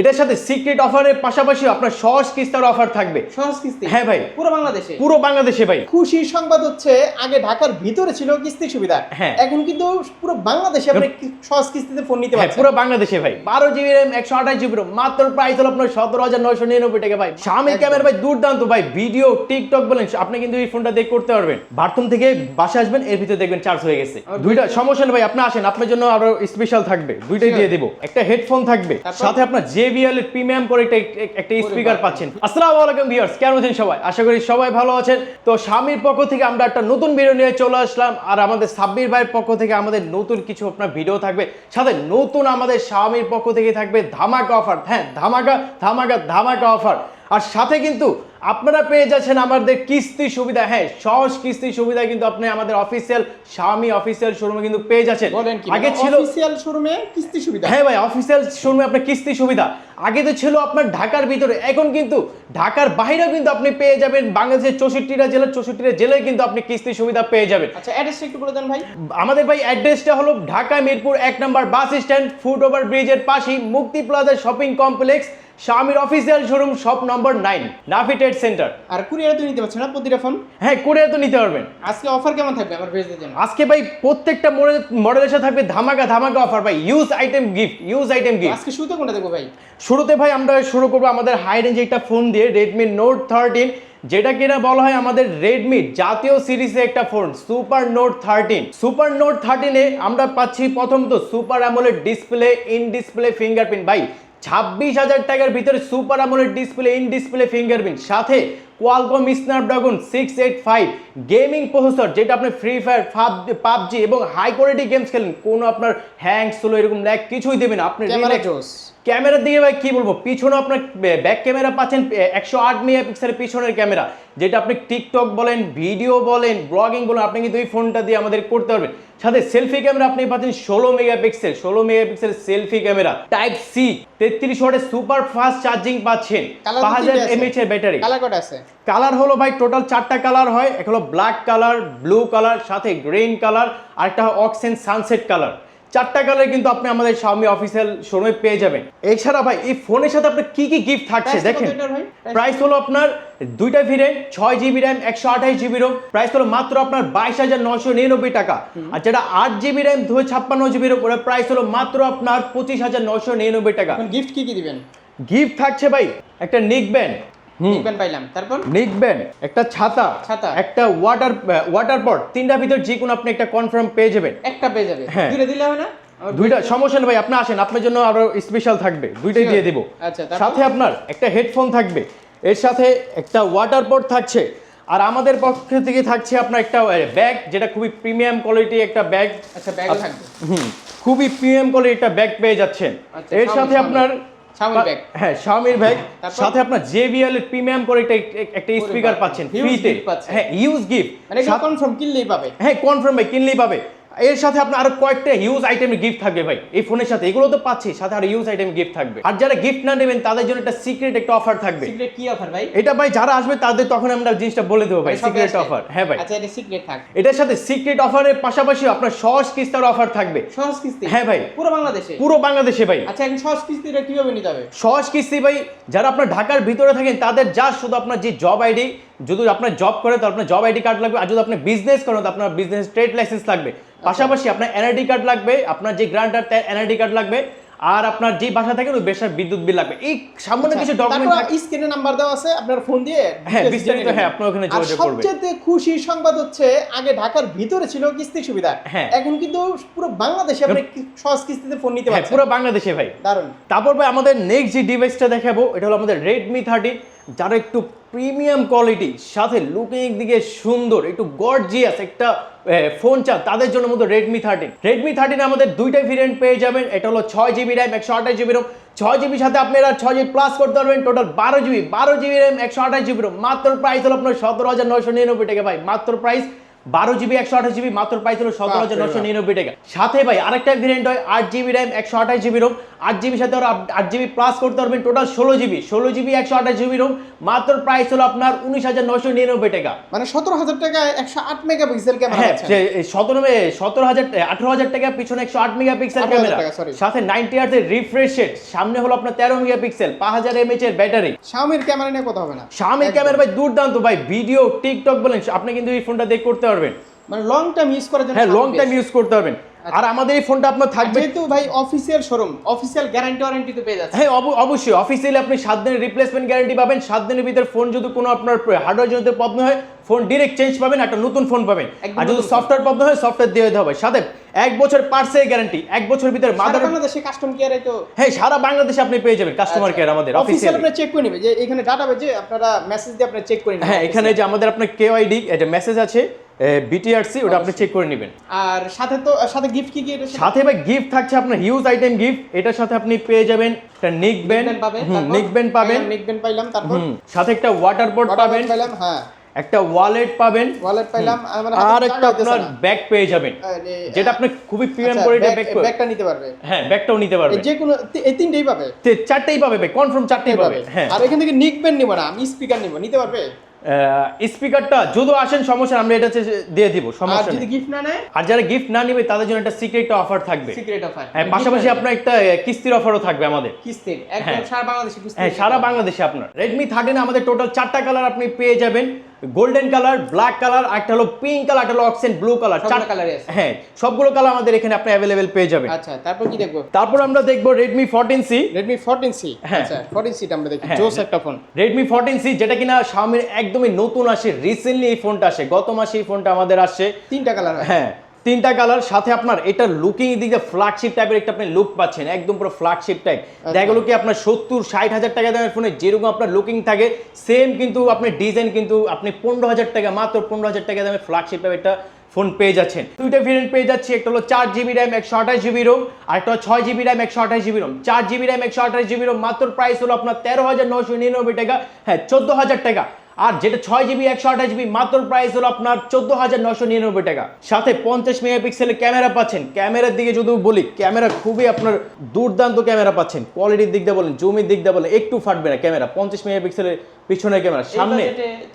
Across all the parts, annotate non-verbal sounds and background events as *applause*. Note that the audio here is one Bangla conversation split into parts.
এটার সাথে সিক্রেট অফারের পাশাপাশি আপনার সহজ কিস্তার অফার থাকবে। সহজ কিস্তি? হ্যাঁ ভাই। পুরো বাংলাদেশে? পুরো বাংলাদেশে ভাই। খুশির সংবাদ হচ্ছে আগে ঢাকার ভিতরে ছিল কিস্তি সুবিধা। হ্যাঁ। এখন কিন্তু পুরো বাংলাদেশে আপনি সহজ কিস্তিতে ফোন নিতে হ্যাঁ পারছেন। পুরো বাংলাদেশে ভাই। বারো জিবি র্যাম একশো আঠাশ জিবি মাত্র প্রাইস হলো আপনার সতেরো হাজার নয়শো নিরানব্বই টাকা ভাই। স্বামী ক্যামেরা ভাই দুর্দান্ত ভাই। ভিডিও টিকটক বলেন আপনি কিন্তু এই ফোনটা দিয়ে করতে পারবেন। বাথরুম থেকে বাসা আসবেন এর ভিতরে দেখবেন চার্জ হয়ে গেছে। দুইটা সমস্যা ভাই আপনি আসেন আপনার জন্য আরও স্পেশাল থাকবে। দুইটাই দিয়ে দিব। একটা হেডফোন থাকবে। সাথে আপনার এর প্রিমিয়াম করে একটা একটা স্পিকার। পাচ্ছেন। আসসালামু আলাইকুম ভিউয়ার্স কেমন আছেন সবাই? আশা করি সবাই ভালো আছেন। তো স্বামীর পক্ষ থেকে আমরা একটা নতুন ভিডিও নিয়ে চলে আসলাম। আর আমাদের সাব্বির ভাইয়ের পক্ষ থেকে আমাদের নতুন কিছু আপনার ভিডিও থাকবে। সাথে নতুন আমাদের স্বামীর পক্ষ থেকে থাকবে ধামাকা অফার হ্যাঁ ধামাকা ধামাকা ধামাকা অফার আর সাথে কিন্তু আপনারা পেয়ে যাচ্ছেন আমাদের কিস্তি সুবিধা। হ্যাঁ সহজ কিস্তি সুবিধা কিন্তু আপনি আমাদের অফিসিয়াল স্বামী অফিসিয়াল শোরুমে কিন্তু পেয়ে যাচ্ছেন। বলেন কি আগে ছিল অফিসিয়াল শোরুমে কিস্তি সুবিধা? হ্যাঁ ভাই অফিসিয়াল শোরুমে আপনার কিস্তি সুবিধা। আগে তো ছিল আপনার ঢাকার ভিতরে এখন কিন্তু ঢাকার বাইরেও কিন্তু আপনি পেয়ে যাবেন। বাংলাদেশের চৌষট্টিটা জেলার চৌষট্টিটা জেলায় কিন্তু আপনি কিস্তি সুবিধা পেয়ে যাবেন। আচ্ছা অ্যাড্রেসটা একটু বলে দেন ভাই। আমাদের ভাই অ্যাড্রেসটা হলো ঢাকা মিরপুর এক number bus stand foot over ব্রিজের পাশেই মুক্তি প্লাজা শপিং কমপ্লেক্স স্বামীর official showroom shop number nine Nafi trade centre আর কুরিয়ারে তো নিতে পারছেন না প্রতিটা ফোন হ্যাঁ করে তো নিতে পারবেন। আজকে অফার কেমন থাকবে আমার ভেজদের জন্য? আজকে ভাই প্রত্যেকটা মডেল মডেলের সাথে থাকবে ধামাকা ধামাকা অফার ভাই। Use item gift use item gift আজকে শুরুতে কোনটা দেবো ভাই? শুরুতে ভাই আমরা শুরু করব আমাদের হাই রেঞ্জ একটা ফোন দিয়ে রেডমি নোট থার্টিন যেটা কিনা বলা হয় আমাদের রেডমি জাতীয় সিরিজে একটা phone super note thirteen super note থার্টিনে আমরা পাচ্ছি প্রথমত super AMOLED display in display fingerprint ভাই ছাব্বিশ হাজার টাকার ভিতরে সুপার আমলের ডিসপ্লে ইন ডিসপ্লে ফিঙ্গারপ্রিন্ট সাথে Qualcomm Snapdragon six eight five gaming processor যেটা আপনি ফ্রি ফায়ার পাবজি এবং হাই কোয়ালিটি গেমস খেলেন। কোনো আপনার হ্যাং সোলো এরকম ল্যাগ কিছুই দেবে না। আপনি ক্যামেরার দিকে ভাই কি বলব? পিছনে আপনার ব্যাক ক্যামেরা পাচ্ছেন একশো আট মেগা মেগাপিক্সেলের পিছনের ক্যামেরা। যেটা আপনি টিকটক বলেন ভিডিও বলেন ব্লগিং বলেন আপনি কিন্তু এই ফোনটা দিয়ে আমাদের করতে পারবেন। সাথে সেলফি ক্যামেরা আপনি পাচ্ছেন ষোলো মেগাপিক্সেল ষোলো megapixel selfie camera type C তেত্রিশ ওয়াটের সুপার ফাস্ট চার্জিং পাচ্ছেন। পাঁচ হাজার এমএইচ এর ব্যাটারি কালার কালার হলো ভাই টোটাল চারটা কালার হয়। এক হলো ব্ল্যাক কালার ব্লু কালার সাথে গ্রিন কালার আর একটা অক্সেন সানসেট কালার চারটা কালার কিন্তু আপনি আমাদের Xiaomi অফিসিয়াল শোরুমে পেয়ে যাবেন। এছাড়া ভাই এই ফোনের সাথে আপনার কি কি গিফট থাকছে দেখেন? প্রাইস হলো আপনার দুইটা ভেরিয়েন্ট ছয় জিবি র্যাম একশো আঠাশ জিবি রোম প্রাইস হলো মাত্র আপনার বাইশ হাজার নশো নিরানব্বই টাকা। আর যেটা আট জিবি র্যাম দুই ছাপ্পান্ন জিবি রোম ওটার প্রাইস হলো মাত্র আপনার পঁচিশ হাজার নশো নিরানব্বই টাকা। গিফট কি কি দিবেন? গিফট থাকছে ভাই একটা নিক ব্যান্ড পাইলাম। তারপর? একটা ছাতা ছাতা। একটা ওয়াটার ওয়াটার পট তিনটা ভিতর যে কোনো আপনি একটা কনফার্ম পেয়ে যাবেন। একটা পেয়ে যাবে। হ্যাঁ। দুইটা দিলে হয় না? দুইটা সমস্যা নেই ভাই আপনি আসেন আপনার জন্য আরও স্পেশাল থাকবে। দুইটাই দিয়ে দিব। আচ্ছা, সাথে আপনার একটা হেডফোন থাকবে। এর সাথে একটা ওয়াটার পট থাকছে। আর আমাদের পক্ষ থেকে থাকছে আপনার একটা ব্যাগ যেটা খুবই প্রিমিয়াম কোয়ালিটি একটা ব্যাগ আচ্ছা ব্যাগও থাকবে। হুম খুবই প্রিমিয়াম কোয়ালিটি একটা ব্যাগ পেয়ে যাচ্ছেন। আচ্ছা, এর সাথে আপনার। হ্যাঁ Xiaomi ব্যাগ? সাথে আপনার জেবিএল এর প্রিমিয়াম করে একটা একটা স্পিকার পাচ্ছেন ফ্রিতে হ্যাঁ ইউজ গিফট মানে কনফার্ম কিনলেই পাবে। হ্যাঁ কনফার্ম কিনলেই পাবে। এর সাথে আপনার আরও কয়েকটা ইউজ আইটেম গিফট থাকবে ভাই। এই ফোনের সাথে। এগুলো তো পাচ্ছি সাথে আরও ইউজ আইটেম গিফট থাকবে। আর যারা গিফট না নেবেন তাদের জন্য একটা সিক্রেট একটা অফার থাকবে। সিক্রেট কি অফার ভাই? এটা ভাই যারা আসবে তাদের তখন আমরা জিনিসটা বলে দেবো ভাই সিক্রেট অফার হ্যাঁ ভাই। আচ্ছা এটা সিক্রেট থাক। এটার সাথে সিক্রেট অফারের পাশাপাশি আপনার সহজ কিস্তার অফার থাকবে। সহজ কিস্তি? হ্যাঁ ভাই। পুরো বাংলাদেশে? পুরো বাংলাদেশে ভাই। আচ্ছা এখন সহজ কিস্তিটা কীভাবে নিতে হবে? সহজ কিস্তি ভাই যারা আপনার ঢাকার ভিতরে থাকেন তাদের যা শুধু আপনার যে জব আইডি যদি আপনার জব করে তো আপনার জব আইডি কার্ড লাগবে। আর যদি আপনি বিজনেস করেন তো আপনার বিজনেস ট্রেড লাইসেন্স লাগবে। পাশাপাশি আপনার এনআইডি কার্ড লাগবে আপনার যে গ্রান্টার তার এনআইডি কার্ড লাগবে আর আপনার যে বাসা থাকে ওই বেসার বিদ্যুৎ বিল লাগবে। এই সামান্য কিছু ডকুমেন্ট স্ক্রিনে নাম্বার দেওয়া আছে আপনার ফোন দিয়ে হ্যাঁ, বিস্তারিত, হ্যাঁ, আপনার ওখানে যোগাযোগ করবেন। সবচেয়ে খুশির সংবাদ হচ্ছে আগে ঢাকার ভিতরে ছিল কিস্তি সুবিধা। হ্যাঁ। এখন কিন্তু পুরো বাংলাদেশে আপনি সহজ কিস্তিতে ফোন নিতে হ্যাঁ পারছেন। পুরো বাংলাদেশে ভাই। দারুণ তারপর ভাই আমাদের নেক্সট যে ডিভাইসটা দেখাবো এটা হলো আমাদের রেডমি থার্টি যারা একটু প্রিমিয়াম কোয়ালিটি, সাথে লুকিং দিকে সুন্দর, একটু গর্জিয়াস একটা ফোন চান তাদের জন্য মতো রেডমি থার্টিন রেডমি থার্টিন আমাদের দুইটা ভেরিয়েন্ট পেয়ে যাবেন, এটা হলো ছয় জিবি র্যাম একশো আঠাশ জিবি রোম ছয় জিবির সাথে আপনারা ছয় জিবি প্লাস করতে পারবেন টোটাল বারো জিবি বারো জিবি র্যাম একশো আঠাশ জিবি রোম মাত্র প্রাইস হলো আপনার সতেরো হাজার নয়শো নিরানব্বই টাকা ভাই, মাত্র প্রাইস বারো জিবি একশো আঠাশ জিবি মাত্র প্রাইস হলো সতেরো হাজার নশো নিরানব্বই টাকা। সাথে ভাই আরেকটা ভেরিয়েন্ট হয় আট জিবি র্যাম একশো আঠাশ জিবি রোম আট জিবির সাথে আপ- আট জিবি প্লাস করতে পারবেন টোটাল ষোলো জিবি। ষোলো জিবি একশো আঠাশ জিবি রোম মাত্র প্রাইস হলো আপনার উনিশ হাজার নশো নিরানব্বই টাকা। মানে সতেরো হাজার টাকায় একশো আট মেগাপিক্সেল ক্যামেরা হ্যাঁ সতেরো সতেরো হাজার আঠারো হাজার টাকা পিছনে একশো আট মেগাপিক্সেল 18,000 ক্যামেরা টাকা, সাথে নাইনটি আর্টের রিফ্রেশ রেট সামনে হলো আপনার তেরো মেগাপিক্সেল পাঁচ হাজার এমএচ এর ব্যাটারি Xiaomi-র ক্যামেরা নিয়ে কথা হবে না। শামির ক্যামেরা ভাই দুর্দান্ত। ভাই ভিডিও টিকটক বলেন আপনি কিন্তু এই ফোনটা দেখ করতে পারবেন মানে লং টাইম ইউজ করার জন্য হ্যাঁ লং টাইম ইউজ করতে পারবেন। আর আমাদের এই ফোনটা আপনার থাকবে যেহেতু ভাই official showroom official guarantee warranty তো পেয়ে যাচ্ছে হ্যাঁ অবশ্যই। অফিসিয়ালি আপনি সাত দিনের রিপ্লেসমেন্ট গ্যারান্টি পাবেন। সাত দিনের ভিতরে ফোন যদি কোনো আপনার হার্ডওয়্যার জনিত প্রবলেম হয় ফোন ডিরেক্ট চেঞ্জ পাবেন একটা নতুন ফোন পাবেন। আর যদি সফটওয়্যার প্রবলেম হয় সফটওয়্যার দিয়ে দিতে হবে। সাথে এক বছর পার্সের গ্যারান্টি এক বছর ভিতরে মাদার বাংলাদেশে কাস্টম কেয়ারে তো হ্যাঁ সারা বাংলাদেশে আপনি পেয়ে যাবেন কাস্টমার কেয়ার আমাদের অফিসিয়াল আপনারা চেক করে নেবে যে এখানে ডাটা যে আপনারা মেসেজ দিয়ে আপনারা চেক করে নেবেন হ্যাঁ এখানে যে আমাদের আপনার কেওয়াইডি এটা মেসেজ আছে বিটিআরসি ওটা আপনি চেক করে নেবেন। আর সাথে তো সাথে গিফট কি কি এটা সাথে ভাই গিফট থাকছে আপনার হিউজ আইটেম গিফট এটার সাথে আপনি পেয়ে যাবেন একটা নিক ব্যান্ড পাবেন নিক ব্যান্ড পাবেন। নিকবেন পাইলাম তারপর? সাথে একটা ওয়াটার বোর্ড পাবেন। পাইলাম হ্যাঁ। একটা ওয়ালেট পাবেন। ওয়ালেট পাইলাম আর একটা আপনার ব্যাগ পেয়ে যাবেন। যেটা আপনি খুবই প্রিমিয়াম কোয়ালিটির ব্যাগ ব্যাগটা নিতে পারবে? হ্যাঁ ব্যাগটাও নিতে পারবেন। যে কোনো এই তিনটেই পাবে? তে- চারটেই পাবে ভাই কনফার্ম চারটেই পাবে। হ্যাঁ। আর এখান থেকে নিকবেন নিব না আমি স্পিকার নিব নিতে পারবে? স্পিকারটা যদি আসেন সমস্যা আমরা এটা দিয়ে দিব সমস্যা যদি গিফট না নেয়? আর যারা গিফট না নেবে তাদের জন্য একটা সিক্রেট অফার থাকবে। সিক্রেট অফার হ্যাঁ পাশাপাশি আপনার একটা কিস্তির অফারও থাকবে আমাদের। কিস্তির? একদম হ্যাঁ। সারা বাংলাদেশে কিস্তি হ্যাঁ সারা বাংলাদেশে আপনার। রেডমি থার্টিন আমাদের টোটাল চারটা কালার আপনি পেয়ে যাবেন। গোল্ডেন কালার ব্ল্যাক কালার একটা হলো পিঙ্ক কালার একটা হলো অক্সেন ব্লু কালার চার colour-ই হ্যাঁ সবগুলো কালার আমাদের এখানে আপনি অ্যাভেলেবেল পেয়ে যাবেন। আচ্ছা তারপর কি দেখব? তারপর আমরা দেখব Redmi fourteen C Redmi 14C হ্যাঁ। আচ্ছা 14C টা আমরা দেখি। হ্যাঁ। জোস একটা ফোন রেডমি ফোরটিন সি যেটা কিনা Xiaomi একদমই নতুন আসে রিসেন্টলি এই ফোনটা আসে। গত মাসে এই ফোনটা আমাদের আসছে তিনটা কালার হ্যাঁ। তিনটা কালার সাথে আপনার এটা লুকিং দিক ফ্ল্যাগশিপ টাইপের একটা আপনি লুক পাচ্ছেন একদম পুরো ফ্ল্যাগশিপ টাইপ দেখা গেলো কি আপনার সত্তর ষাট হাজার টাকা দামের ফোনে যেরকম আপনার লুকিং থাকে সেম কিন্তু আপনি ডিজাইন কিন্তু আপনি পনেরো হাজার টাকা মাত্র পনেরো হাজার টাকা দামের ফ্ল্যাগশিপ টাইপ একটা ফোন পেয়ে যাচ্ছেন। দুইটা ভেরিয়েন্ট পেয়ে যাচ্ছি একটা হলো চার জিবি র্যাম একশো আঠাশ জিবি রোম আর একটা ছয় জিবি র্যাম একশো আঠাশ জিবি রোম চার জিবি র্যাম একশো আঠাশ জিবি রোম মাত্র প্রাইস হলো আপনার তেরো হাজার নশো নিরানব্বই টাকা হ্যাঁ চোদ্দ হাজার টাকা। আর যেটা ছয় জিবি একশো আঠাশ জিবি মাত্র প্রাইস হলো আপনার চোদ্দ হাজার নশো নিরানব্বই টাকা। সাথে পঞ্চাশ মেগা মেগাপিক্সেলের ক্যামেরা পাচ্ছেন। ক্যামেরার দিকে যদি বলি ক্যামেরা খুবই আপনার দুর্দান্ত ক্যামেরা পাচ্ছেন। কোয়ালিটির দিক দিয়ে বলেন জমির দিক দিয়ে বলেন একটু ফাটবে না ক্যামেরা। পঞ্চাশ মেগাপিক্সেলের পিছনের ক্যামেরা সামনে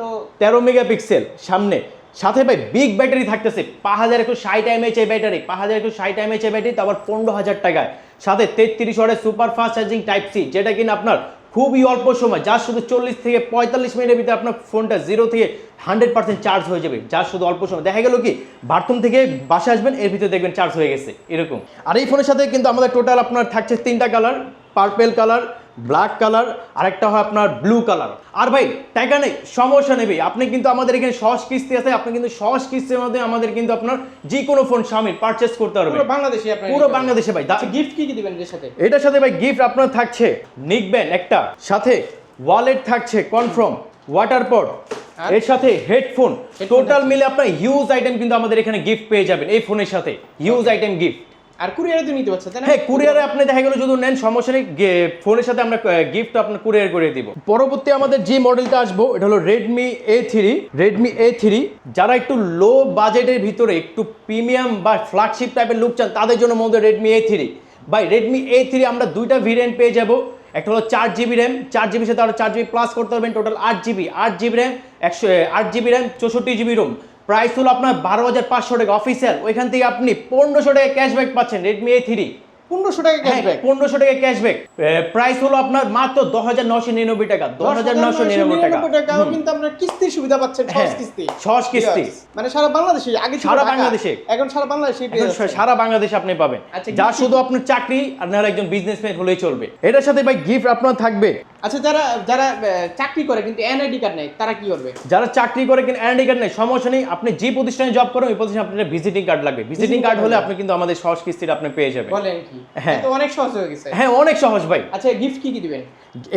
তো তেরো মেগাপিক্সেল সামনে। সাথে ভাই বিগ ব্যাটারি থাকতেছে। পাঁচ হাজার একটু ষাট এমএচ এ ব্যাটারি পাঁচ হাজার একটু ষাট এমএচ এ ব্যাটারি তারপর পনেরো হাজার টাকায়। সাথে তেত্রিশ ওয়াটের super fast charging type C যেটা কিনা আপনার খুবই অল্প সময়, যা শুধু চল্লিশ থেকে পঁয়তাল্লিশ মিনিটের ভিতরে আপনার ফোনটা জিরো থেকে হান্ড্রেড পার্সেন্ট চার্জ হয়ে যাবে, যা শুধু অল্প সময়। দেখা গেল কি, বাথরুম থেকে বাসা আসবেন, এর ভিতরে দেখবেন চার্জ হয়ে গেছে, এরকম। আর এই ফোনের সাথে কিন্তু আমাদের টোটাল আপনার থাকছে তিনটা colour purple colour black colour আরেকটা হয় আপনার ব্লু কালার। আর ভাই টাকা নেই সমস্যা নেবে আপনি কিন্তু আমাদের এখানে সহজ কিস্তি আছে আপনি কিন্তু সহজ কিস্তির মধ্যে আমাদের কিন্তু আপনার যে কোনো ফোন স্বামী পারচেস করতে পারবেন। পুরো বাংলাদেশে পুরো বাংলাদেশে ভাই। গিফট কি কি দিবেন এর সাথে? এটার সাথে ভাই গিফট আপনার থাকছে নিকবেন একটা সাথে ওয়ালেট থাকছে কনফার্ম ওয়াটার পট আর? এর সাথে হেডফোন টোটাল মিলে আপনার হিউজ আইটেম কিন্তু আমাদের এখানে গিফট পেয়ে যাবেন এই ফোনের সাথে। হিউজ আইটেম গিফট আর কুরিয়ারে তো নিতে পারছে, তাই হ্যাঁ কুরিয়ারে আপনি দেখা গেল যদি নেন, সমস্যা নেই ফোনের সাথে আমরা গিফট আপনার কুরিয়ার করে দিব। পরবর্তী আমাদের যে মডেলটা আসব, এটা হলো Redmi A three Redmi A three যারা একটু লো বাজেটের ভিতরে, একটু প্রিমিয়াম বা ফ্ল্যাগশিপ টাইপের লুক চান, তাদের জন্য মধ্যে Redmi A three by Redmi A three আমরা দুইটা ভেরিয়েন্ট পেয়ে যাব। একটা হলো চার জিবি র্যাম চার জিবির সাথে আরও চার জিবি প্লাস করতে পারবেন টোটাল আট জিবি আট জিবি র্যাম একশো আট জিবি র্যাম চৌষট্টি জিবি রোম প্রাইস হলো আপনার বারো হাজার পাঁচশো টাকা অফিসিয়াল ওইখান থেকে আপনি পনেরোশো টাকা ক্যাশব্যাক পাচ্ছেন রেডমি এ থ্রি পনেরোশো টাকা ক্যাশব্যাক পনেরোশো টাকা ক্যাশব্যাক প্রাইস হলো আপনার মাত্র দশ হাজার নশো নিরানব্বই টাকা দশ হাজার নশো নিরানব্বই টাকা। কিন্তু আপনার কিস্তির সুবিধা পাচ্ছেন সহজ হ্যাঁ, কিস্তি। সহজ কিস্তি। মানে সারা বাংলাদেশে আগে সারা বাংলাদেশে। এখন সারা বাংলাদেশে। সারা বাংলাদেশে আপনি পাবেন। আচ্ছা, যা শুধু আপনার চাকরি আর নাহলে একজন বিজনেসম্যান হলেই চলবে। এটার সাথে ভাই গিফট আপনার থাকবে। আচ্ছা যারা যারা চাকরি করে কিন্তু এনআইডি কার্ড নেই তারা কি করবে? যারা চাকরি করে কিন্তু এনআইডি কার্ড নেই সমস্যা নেই আপনি যে প্রতিষ্ঠানে জব করেন ওই প্রতিষ্ঠানে আপনার ভিজিটিং কার্ড লাগবে। ভিজিটিং কার্ড হলে আপনি কিন্তু আমাদের সহজ কিস্তিটা আপনি পেয়ে যাবেন। বলেন কি? হ্যাঁ। তো অনেক সহজ হয়ে গেছে। হ্যাঁ অনেক সহজ ভাই। আচ্ছা গিফট কি কি দিবেন?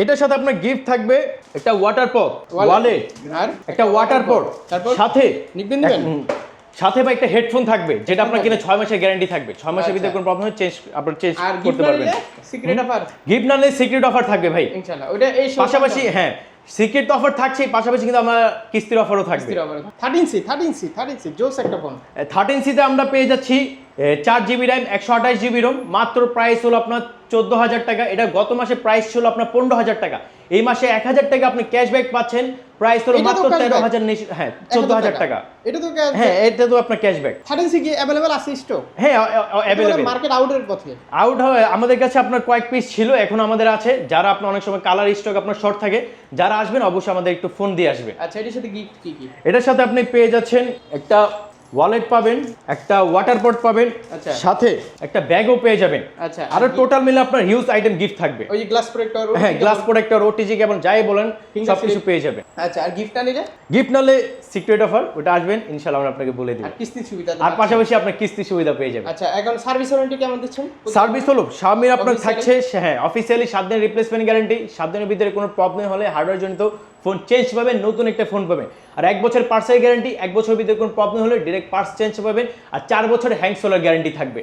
এটার সাথে আপনার গিফট থাকবে একটা ওয়াটার পট। ওয়ালেট আর? একটা ওয়াটার পট তারপর? সাথে নিবেন সাথে বা একটা হেডফোন থাকবে যেটা আপনার *laughs* কিনা ছয় মাসের গ্যারান্টি থাকবে। ছয় মাসের ভিতরে আচ্ছা। কোনো প্রবলেম চেঞ্জ আপনার চেঞ্জ করতে পারবেন। সিক্রেট অফার গিফট না সিক্রেট অফার থাকবে ভাই। ইনশাআল্লাহ ওটা এই পাশাপাশি হ্যাঁ সিক্রেট অফার থাকছে পাশাপাশি কিন্তু আমার কিস্তির অফারও থাকবে। Thirteen C thirteen C thirteen C জোস একটা ফোন থার্টিন সিতে আমরা পেয়ে যাচ্ছি চার জিবি র্যাম একশো আঠাশ জিবি রোম মাত্র প্রাইস হলো আপনার চোদ্দ হাজার টাকা এটা গত মাসে প্রাইস ছিল আপনার পনেরো হাজার টাকা। এই মাসে এক হাজার টাকা আপনি ক্যাশব্যাক পাচ্ছেন প্রাইস হলো মাত্র তেরো হাজার হ্যাঁ চোদ্দ হাজার টাকা। এটা তো হ্যাঁ এটা তো আপনার ক্যাশব্যাক থার্টিন কি অ্যাভেলেবেল আছে স্টক হ্যাঁ অ্যাভেলেবেল মার্কেট আউটের পথে। আউট হয় আমাদের কাছে আপনার কয়েক পিস ছিল এখন আমাদের আছে। যারা আপনার অনেক সময় কালার স্টক আপনার শর্ট থাকে যারা আসবেন অবশ্যই আমাদের একটু ফোন দিয়ে আসবে। আচ্ছা এটার সাথে গিফট কি কি? এটার সাথে আপনি পেয়ে যাচ্ছেন একটা ওয়ালেট পাবেন একটা ওয়াটার পট পাবেন আচ্ছা। সাথে একটা ব্যাগও পেয়ে যাবেন। আচ্ছা আরও টোটাল মিলে আপনার হিউজ আইটেম গিফট থাকবে। ওই যে গ্লাস প্রোটেক্টর হ্যাঁ গ্লাস প্রোটেক্টর ওটিজি কেমন যাই বলেন সব কিছু পেয়ে যাবেন। আচ্ছা আর গিফটটা নিলে? গিফট নালে সিক্রেট অফার ওটা আসবেন ইনশাআল্লাহ আমরা আপনাকে বলে দিব। আর কিস্তির সুবিধা আর পাশাপাশি আপনার কিস্তি সুবিধা পেয়ে যাবেন। আচ্ছা এখন সার্ভিস ওয়ারেন্টি কেমন দিচ্ছেন? সার্ভিস হলো স্বামীর আপনার থাকছে হ্যাঁ অফিসিয়ালি সাত দিনের রিপ্লেসমেন্ট গ্যারান্টি সাত দিনের ভিতরে কোনো প্রবলেম হলে হার্ডওয়্যার জনিত ফোন চেঞ্জ পাবেন, নতুন একটা ফোন পাবেন। আর এক বছর পার্সেল গ্যারান্টি এক বছর ভিতরে কোনো প্রবলেম হলে ডিরেক্ট পার্স চেঞ্জ পাবেন, আর চার বছরের হ্যাং সোলার গ্যারান্টি থাকবে।